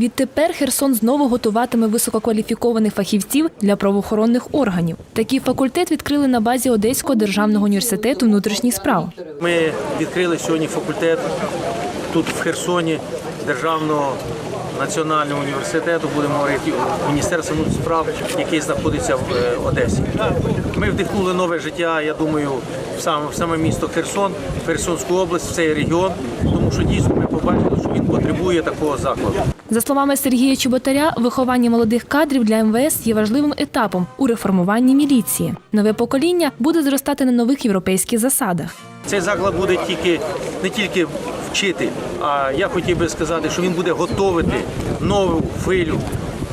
Відтепер Херсон знову готуватиме висококваліфікованих фахівців для правоохоронних органів. Такий факультет відкрили на базі Одеського державного університету внутрішніх справ. Ми відкрили сьогодні факультет тут в Херсоні Державного національного університету, будемо говорити, Міністерства внутрішніх справ, який знаходиться в е, Одесі. Ми вдихнули нове життя, я думаю, в саме, в саме місто Херсон, в Херсонську область, в цей регіон, тому що дійсно ми побачили, що він потребує такого закладу. За словами Сергія Чеботаря, виховання молодих кадрів для МВС є важливим етапом у реформуванні міліції. Нове покоління буде зростати на нових європейських засадах. Цей заклад буде тільки не тільки вчити, а я хотів би сказати, що він буде готовити нову хвилю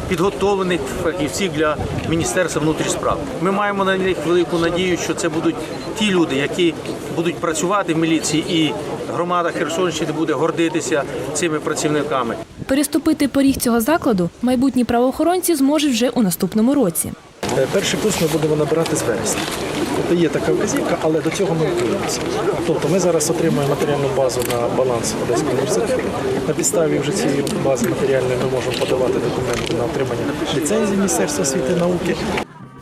підготовлених фахівців для Міністерства внутрішніх справ. Ми маємо на них велику надію, що це будуть ті люди, які будуть працювати в міліції, і громада Херсонщини буде гордитися цими працівниками. Переступити поріг цього закладу майбутні правоохоронці зможуть вже у наступному році. Е, Перший курс ми будемо набирати з вересня. Тобто є така вказівка, але до цього ми готуємося. Тобто ми зараз отримуємо матеріальну базу на баланс Одеського університету. На підставі вже цієї бази матеріальної ми можемо подавати документи на отримання ліцензії Міністерства освіти і науки.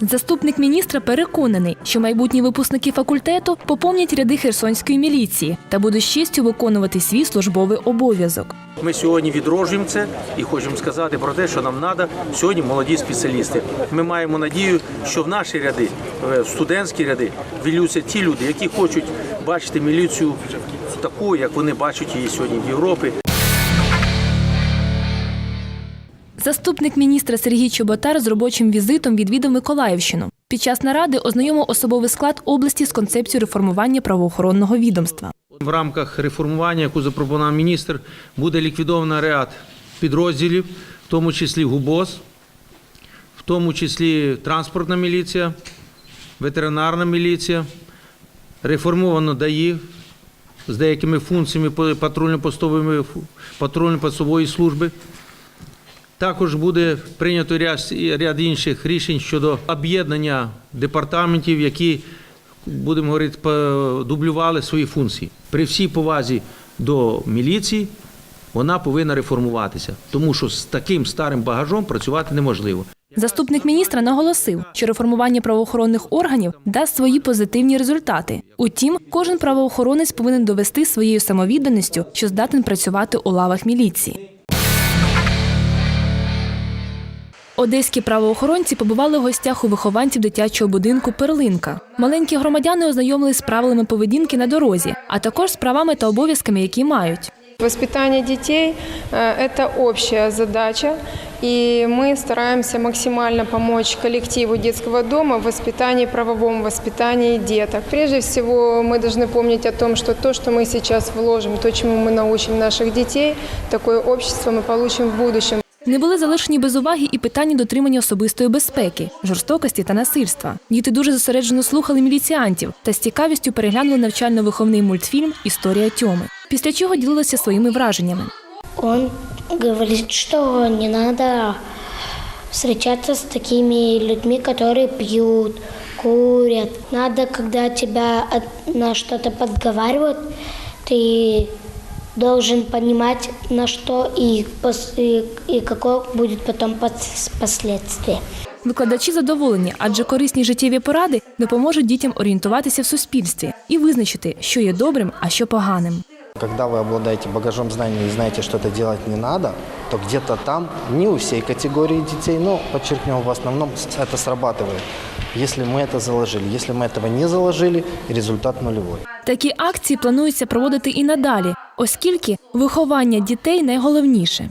Заступник міністра переконаний, що майбутні випускники факультету поповнять ряди херсонської міліції та будуть з честю виконувати свій службовий обов'язок. Ми сьогодні відроджуємо це і хочемо сказати про те, що нам треба сьогодні молоді спеціалісти. Ми маємо надію, що в наші ряди, в студентські ряди, вілються ті люди, які хочуть бачити міліцію такою, як вони бачать її сьогодні в Європі. Заступник міністра Сергій Чоботар з робочим візитом відвідав Миколаївщину. Під час наради ознайомив особовий склад області з концепцією реформування правоохоронного відомства. В рамках реформування, яку запропонував міністр, буде ліквідовано ряд підрозділів, в тому числі ГУБОЗ, в тому числі транспортна міліція, ветеринарна міліція, реформовано ДАІ з деякими функціями патрульно-постової патрульно-постової служби. Також буде прийнято ряд, ряд інших рішень щодо об'єднання департаментів, які, будемо говорити, дублювали свої функції. При всій повазі до міліції вона повинна реформуватися, тому що з таким старим багажом працювати неможливо. Заступник міністра наголосив, що реформування правоохоронних органів дасть свої позитивні результати. Утім, кожен правоохоронець повинен довести своєю самовідданістю, що здатен працювати у лавах міліції. Одеські правоохоронці побували в гостях у вихованців дитячого будинку Перлинка. Маленькі громадяни ознайомились з правилами поведінки на дорозі, а також з правами та обов'язками, які мають. Воспитание детей э, – это общая задача, и мы стараемся максимально помочь коллективу детского дома в воспитании, правовом воспитании деток. Прежде всего, мы должны помнить о том, что то, что мы сейчас вложим, то, чему мы научим наших детей, такое общество мы получим в будущем. Не були залишені без уваги і питання дотримання особистої безпеки, жорстокості та насильства. Діти дуже зосереджено слухали міліціантів та з цікавістю переглянули навчально-виховний мультфільм Історія Тьоми. Після чого ділилися своїми враженнями. Он говорит, что не надо встречаться с такими людьми, которые пьют, курят. Надо, когда тебя от- на что-то подговаривают, ты должен понимать, на что и, пос- и, и какое будет потом пос- последствие. Викладачі задоволені, адже корисні життєві поради допоможуть дітям орієнтуватися в суспільстві і визначити, що є добрим, а що поганим. Когда вы обладаете багажом знаний и знаете, что это делать не надо, то где-то там, не у всей категории детей, но, подчеркнем, в основном это срабатывает. Если мы это заложили, если мы этого не заложили, результат нулевой. Такі акції планується проводити і надалі, оскільки виховання дітей найголовніше.